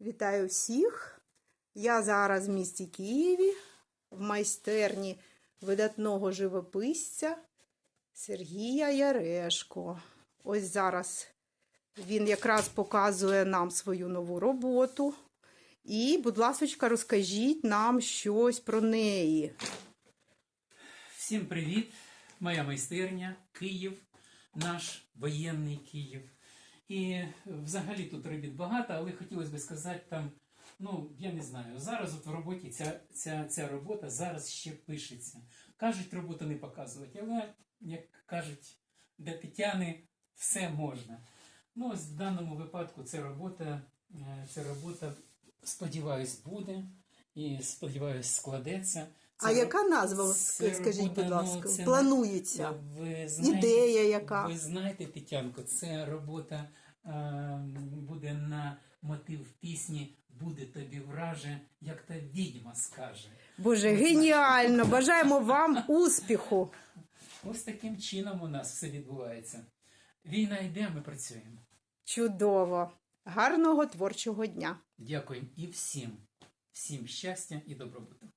Вітаю всіх! Я зараз в місті Києві в майстерні видатного живописця Сергія Ярешко. Ось зараз він якраз показує нам свою нову роботу. І, будь ласка, розкажіть нам щось про неї. Всім привіт! Моя майстерня, Київ, наш воєнний Київ. І взагалі тут робіт багато, але хотілося б сказати там, ну я не знаю, зараз от в роботі ця, ця, ця робота зараз ще пишеться. Кажуть, роботу не показувати, але як кажуть, для Тетяни все можна. Ну, ось в даному випадку ця робота, е, ця робота, сподіваюсь, буде і сподіваюсь, складеться. А яка назва, скажіть, будь ну, ласка, це планується? ви знаєте, Ідея яка? Ви знаєте, Тетянко, це робота буде на мотив пісні Буде тобі враже, як та відьма скаже. Боже, геніально! Бажаємо вам успіху! Ось таким чином у нас все відбувається. Війна йде, ми працюємо. Чудово! Гарного творчого дня! Дякую і всім, всім щастя і добробуту.